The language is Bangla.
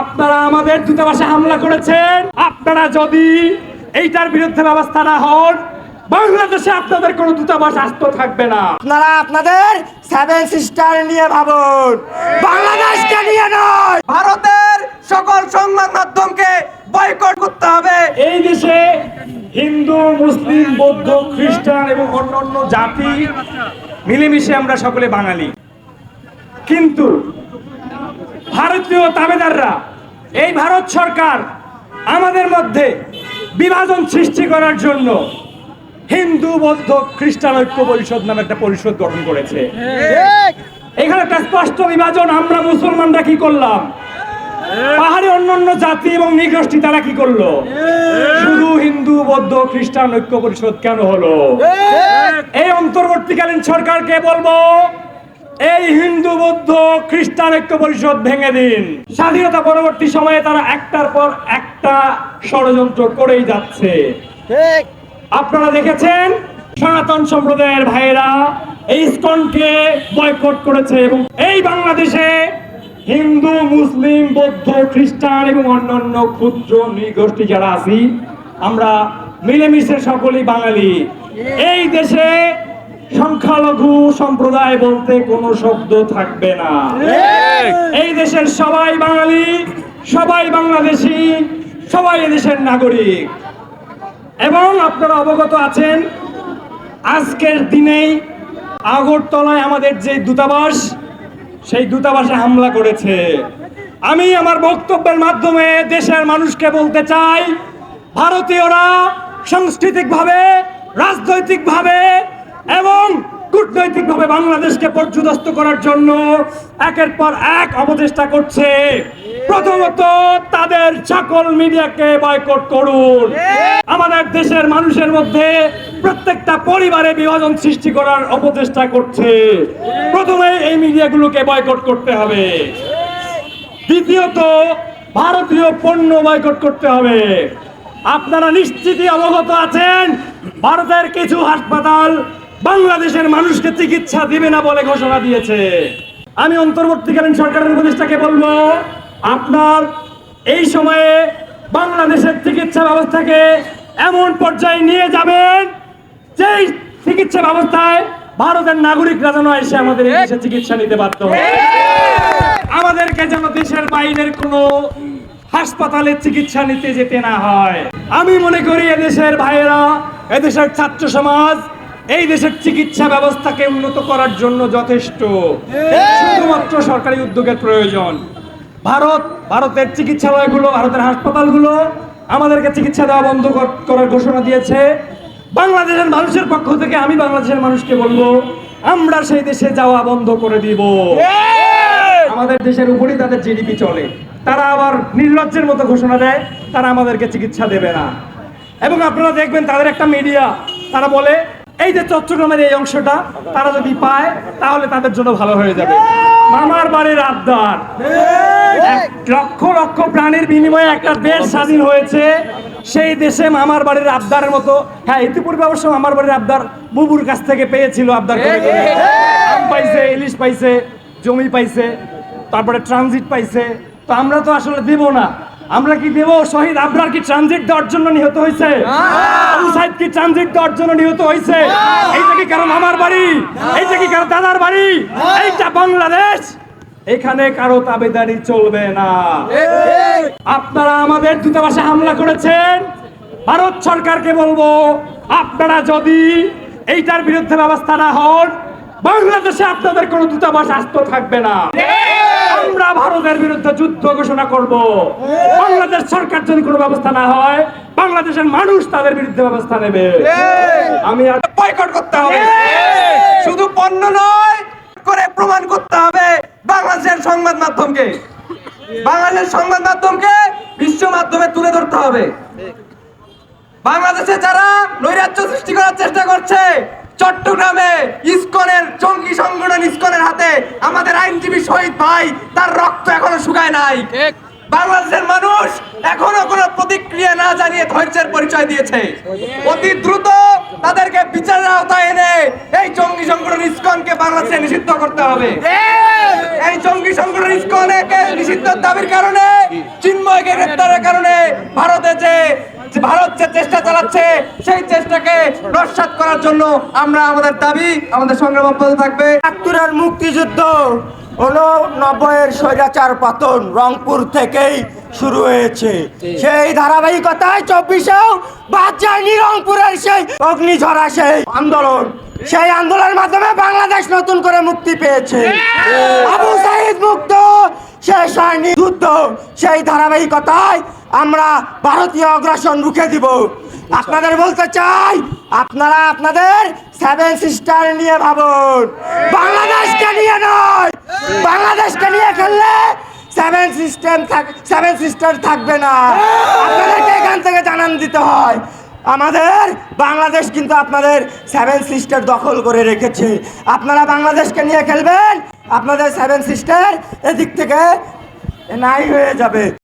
আপনারা আমাদের দূতাবাসে হামলা করেছেন। আপনারা যদি এইটার বিরুদ্ধে ব্যবস্থা না হন বাংলাদেশে আপনাদের কোনো দূতাবাস আস্ত থাকবে না। আপনারা আপনাদের সেভেন সিস্টার নিয়ে ভাবুন। বাংলাদেশকে নিয়ে নয় ভারতের সকল সংবাদ মাধ্যমকে বয়কট করতে হবে। এই দেশে হিন্দু মুসলিম বৌদ্ধ খ্রিস্টান এবং অন্যান্য জাতি মিলেমিশে আমরা সকলে বাঙালি। কিন্তু ভারতীয় তাবেদাররা এই ভারত সরকার আমাদের মধ্যে বিভাজন সৃষ্টি করার জন্য হিন্দু বৌদ্ধ খ্রিস্টান ঐক্য পরিষদ নামে একটা পরিষদ গঠন করেছে। এখানে একটা স্পষ্ট বিভাজন আমরা মুসলমানরা কি করলাম? পাহাড়ি অন্যান্য জাতি এবং নৃগোষ্ঠী তারা কি করল? শুধু হিন্দু বৌদ্ধ খ্রিস্টান ঐক্য পরিষদ কেন হলো? এই অন্তর্বর্তীকালীন সরকারকে বলব এই হিন্দু বৌদ্ধ খ্রিস্টান ঐক্য পরিষদ ভেঙে দিন। স্বাধীনতা পরবর্তী সময়ে তারা একটার পর একটা ষড়যন্ত্র করেই যাচ্ছে। আপনারা দেখেছেন? সনাতন সম্প্রদায়ের ভাইয়েরা এই ইসকনকে বয়কট করেছে এবং এই বাংলাদেশে হিন্দু মুসলিম বৌদ্ধ খ্রিস্টান এবং অন্যান্য ক্ষুদ্র নৃগোষ্ঠী যারা আছি আমরা মিলেমিশে সকলেই বাঙালি। এই দেশে সংখ্যালঘু সম্প্রদায় বলতে কোনো শব্দ থাকবে না। এই দেশের সবাই বাঙালি সবাই বাংলাদেশি সবাই এদেশের নাগরিক। এবং আপনারা অবগত আছেন আজকের দিনেই আগরতলায় আমাদের যে দূতাবাস সেই দূতাবাসে হামলা করেছে। আমি আমার বক্তব্যের মাধ্যমে দেশের মানুষকে বলতে চাই ভারতীয়রা সাংস্কৃতিকভাবে রাজনৈতিকভাবে এবং কূটনৈতিকভাবে বাংলাদেশকে পর্যদস্ত করার জন্য একের পর এক অপচেষ্টা করছে। প্রথমত তাদের সকল মিডিয়াকে বয়কট করুন। আমাদের দেশের মানুষের মধ্যে প্রত্যেকটা পরিবারে বিভাজন সৃষ্টি করার অপচেষ্টা করছে। প্রথমে এই মিডিয়াগুলোকে বয়কট করতে হবে। দ্বিতীয়ত, ভারতীয় পণ্য বয়কট করতে হবে। আপনারা নিশ্চিতই অবগত আছেন, ভারতের কিছু হাসপাতাল বাংলাদেশের মানুষকে চিকিৎসা দিবে না বলে ঘোষণা দিয়েছে। আমি অন্তর্বর্তীকালীন সরকারের উপদেষ্টাকে বলব, আপনার এই সময়ে বাংলাদেশের চিকিৎসা ব্যবস্থাকে এমন পর্যায়ে নিয়ে যাবেন, যেই চিকিৎসা ব্যবস্থায় ভারতের নাগরিকরা যেন এসে আমাদের দেশে চিকিৎসা নিতে পারত আমাদেরকে যেন দেশের বাইরের কোনো হাসপাতালে চিকিৎসা নিতে যেতে না হয়। আমি মনে করি এদেশের ভাইয়েরা, এদেশের ছাত্র সমাজ এই দেশের চিকিৎসা ব্যবস্থাকে উন্নত করার জন্য যথেষ্ট। শুধুমাত্র সরকারি উদ্যোগের প্রয়োজন। ভারত ভারতের চিকিৎসালয়গুলো ভারতের হাসপাতালগুলো আমাদেরকে চিকিৎসা দেওয়া বন্ধ করার ঘোষণা দিয়েছে। বাংলাদেশের মানুষের পক্ষ থেকে আমি বাংলাদেশের মানুষকে বলব আমরা সেই দেশে যাওয়া বন্ধ করে দিব। আমাদের দেশের উপরই তাদের জিডিপি চলে। তারা আবার নির্লজ্জের মতো ঘোষণা দেয় তারা আমাদেরকে চিকিৎসা দেবে না। এবং আপনারা দেখবেন তাদের একটা মিডিয়া তারা বলে এই যে চট্টগ্রামের এই অংশটা তারা যদি পায় তাহলে তাদের জন্য ভালো হয়ে যাবে। মামার বাড়ির আবদার। লক্ষ লক্ষ প্রাণীর বিনিময়ে একটা দেশ স্বাধীন হয়েছে। সেই দেশে মামার বাড়ির আবদারের মতো হ্যাঁ ইতিপূর্বে অবশ্য মামার বাড়ির আবদার বুবুর কাছ থেকে পেয়েছিল আবদার করে করে। আম পাইছে ইলিশ পাইছে জমি পাইছে তারপরে ট্রানজিট পাইছে। তো আমরা তো আসলে দেব না। আমরা কি দেব? শহীদ আবরার কি ট্রানজিট দেওয়ার জন্য নিহত হয়েছে? আবু সাইদ কি ট্রানজিট দেওয়ার জন্য নিহত হয়েছে? এইটা কি কারণ আমার বাড়ি? এইটা কি কারণ দাদার বাড়ি? এইটা বাংলাদেশ! এখানে কারও তাবেদারি চলবে না। আপনারা আমাদের দূতাবাসে হামলা করেছেন। ভারত সরকারকে বলব আপনারা যদি এইটার বিরুদ্ধে ব্যবস্থা না হন বাংলাদেশে আপনাদের কোনো দূতাবাস আস্ত থাকবে না। ভারতের বিরুদ্ধে যুদ্ধ ঘোষণা করব। বাংলাদেশ সরকার যদি কোনো ব্যবস্থা না হয় বাংলাদেশের মানুষ তাদের বিরুদ্ধে ব্যবস্থা নেবে। আমি আর বয়কট করতে হবে। শুধু পণ্য নয় করে প্রমাণ করতে হবে বাংলাদেশের সংবাদ মাধ্যমকে। বাংলাদেশের সংবাদ মাধ্যমকে বিশ্ব মাধ্যমে তুলে ধরতে হবে। বাংলাদেশে যারা নৈরাজ্য সৃষ্টি করার চেষ্টা করছে চট্টগ্রামে ইস্কনের জঙ্গি সংগঠন ইস্কনের হাতে আমাদের আইনজীবী শহীদ ভাই তার রক্ত এখনও শুকায় নাই। বাংলাদেশের মানুষ এখনও কোনো প্রতিক্রিয়া না জানিয়ে ধৈর্যের পরিচয় দিয়েছে। অতি দ্রুত তাদেরকে বিচারের আওতায় এনে এই জঙ্গি সংগঠন ইস্কনকে বাংলাদেশে নিষিদ্ধ করতে হবে। এই জঙ্গি সংগঠন ইস্কনকে নিষিদ্ধ দাবির কারণে চিন্ময়কে গ্রেপ্তারের কারণে ভারতে যে ভারত যে চেষ্টা চালাচ্ছে, সেই চেষ্টাকে নস্বাত করার জন্য আমরা আমাদের দাবি আমাদের সংগ্রাম অব্যাহত থাকবে। একাত্তরের মুক্তিযুদ্ধ হলো নব্বইয়ের স্বৈরাচার পাতন রংপুর থেকেই শুরু হয়েছে। সেই ধারাবাহিকতায় চব্বিশেও বাদ যায়নি রংপুরের সেই অগ্নিঝরা সেই আন্দোলন। সেই আন্দোলনের মাধ্যমে বাংলাদেশ নতুন করে মুক্তি পেয়েছে। আবু সাইদ মুক্ত শেষ হয়নি যুদ্ধ। সেই ধারাবাহিকতায় আমরা ভারতীয় অগ্রাসন রুখে দিব। আপনাদের বলতে চাই আপনারা আপনাদের সেভেন সিস্টার নিয়ে ভাবুন। বাংলাদেশকে নিয়ে নয়। বাংলাদেশকে নিয়ে খেললে সেভেন সিস্টেম সেভেন সিস্টার থাকবে না। আপনাদেরকে এখান থেকে জানান দিতে হয়। আমাদের বাংলাদেশ কিন্তু আপনাদের সেভেন সিস্টার দখল করে রেখেছে। আপনারা বাংলাদেশকে নিয়ে খেলবেন, আপনাদের সেভেন সিস্টার এদিক থেকে নাই হয়ে যাবে।